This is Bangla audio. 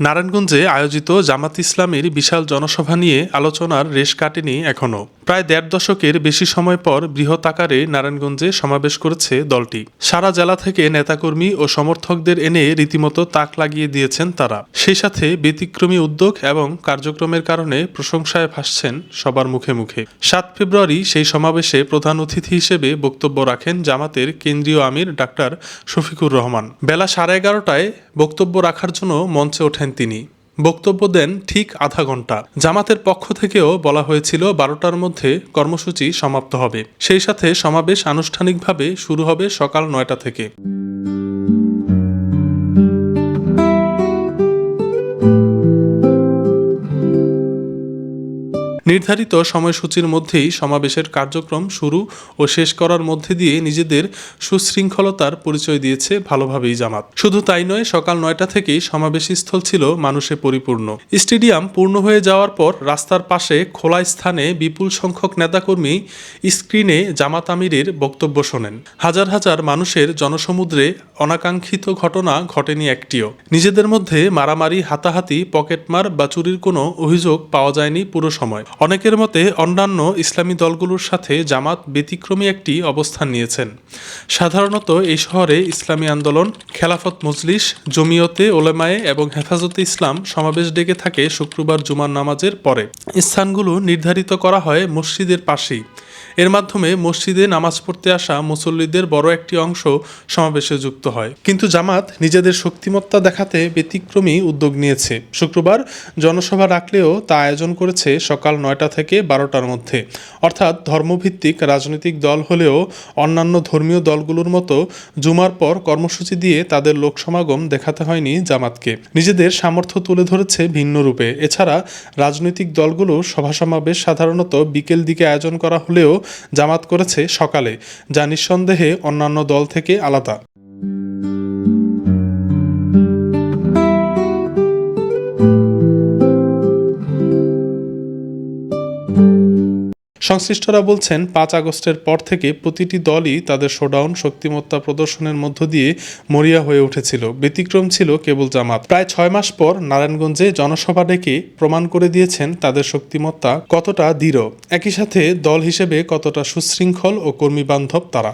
নারায়ণগঞ্জে আয়োজিত জামাত ইসলামের বিশাল জনসভা নিয়ে আলোচনার রেশ কাটেনি এখনও প্রায় দেড় দশকের বেশি সময় পর বৃহৎ আকারে নারায়ণগঞ্জে সমাবেশ করেছে দলটি। সারা জেলা থেকে নেতাকর্মী ও সমর্থকদের এনে রীতিমতো তাক লাগিয়ে দিয়েছেন তারা। সেই সাথে ব্যতিক্রমী উদ্যোগ এবং কার্যক্রমের কারণে প্রশংসায় ভাসছেন সবার মুখে মুখে। সাত ফেব্রুয়ারি সেই সমাবেশে প্রধান অতিথি হিসেবে বক্তব্য রাখেন জামাতের কেন্দ্রীয় আমির ডাক্তার শফিকুর রহমান। বেলা সাড়ে এগারোটায় বক্তব্য রাখার জন্য মঞ্চে ওঠেন তিনি। বক্তব্য দেন ঠিক আধা ঘণ্টা। জামাতের পক্ষ থেকেও বলা হয়েছিল বারোটার মধ্যে কর্মসূচি সমাপ্ত হবে। সেই সাথে সমাবেশ আনুষ্ঠানিকভাবে শুরু হবে সকাল নয়টা থেকে। নির্ধারিত সময়সূচির মধ্যেই সমাবেশের কার্যক্রম শুরু ও শেষ করার মধ্যে দিয়ে নিজেদের সুশৃঙ্খলতার পরিচয় দিয়েছে ভালোভাবেই জামাত। শুধু তাই নয়, সকাল নয়টা থেকেই সমাবেশস্থল ছিল মানুষে পরিপূর্ণ। স্টেডিয়াম পূর্ণ হয়ে যাওয়ার পর রাস্তার পাশে খোলা স্থানে বিপুল সংখ্যক নেতাকর্মী স্ক্রিনে জামাত আমিরের বক্তব্য শোনেন। হাজার হাজার মানুষের জনসমুদ্রে অনাকাঙ্ক্ষিত ঘটনা ঘটেনি একটিও। নিজেদের মধ্যে মারামারি, হাতাহাতি, পকেটমার বা চুরির কোনো অভিযোগ পাওয়া যায়নি পুরো সময়। অনেকের মতে অন্যান্য ইসলামী দলগুলোর সাথে জামাত ব্যতিক্রমী একটি অবস্থান নিয়েছেন। সাধারণত এই শহরে ইসলামী আন্দোলন, খেলাফত মজলিস, জমিয়তে ওলেমায়ে এবং হেফাজতে ইসলাম সমাবেশ ডেকে থাকে শুক্রবার জুমার নামাজের পরে। স্থানগুলো নির্ধারিত করা হয় মসজিদের পাশেই। এর মাধ্যমে মসজিদে নামাজ পড়তে আসা মুসল্লিদের বড় একটি অংশ সমাবেশে যুক্ত হয়। কিন্তু জামাত নিজেদের শক্তিমত্তা দেখাতে ব্যতিক্রমী উদ্যোগ নিয়েছে। শুক্রবার জনসভা রাখলেও তা আয়োজন করেছে সকাল নয়টা থেকে বারোটার মধ্যে। অর্থাৎ ধর্মভিত্তিক রাজনৈতিক দল হলেও অন্যান্য ধর্মীয় দলগুলোর মতো জুমার পর কর্মসূচি দিয়ে তাদের লোক সমাগম দেখাতে হয়নি জামাতকে। নিজেদের সামর্থ্য তুলে ধরেছে ভিন্ন রূপে। এছাড়া রাজনৈতিক দলগুলো সভা সমাবেশ সাধারণত বিকেল দিকে আয়োজন করা হলেও জামাত করেছে সকালে যা নিঃসন্দেহে অন্যান্য দল থেকে আলাদা। সংশ্লিষ্টরা বলছেন, পাঁচ আগস্টের পর থেকে প্রতিটি দলই তাদের শোডাউন, শক্তিমত্তা প্রদর্শনের মধ্য দিয়ে মরিয়া হয়ে উঠেছিল। ব্যতিক্রম ছিল কেবল জামাত। প্রায় ছয় মাস পর নারায়ণগঞ্জে জনসভা ডেকে প্রমাণ করে দিয়েছেন তাদের শক্তিমত্তা কতটা দৃঢ়। একই সাথে দল হিসেবে কতটা সুশৃঙ্খল ও কর্মীবান্ধব তারা।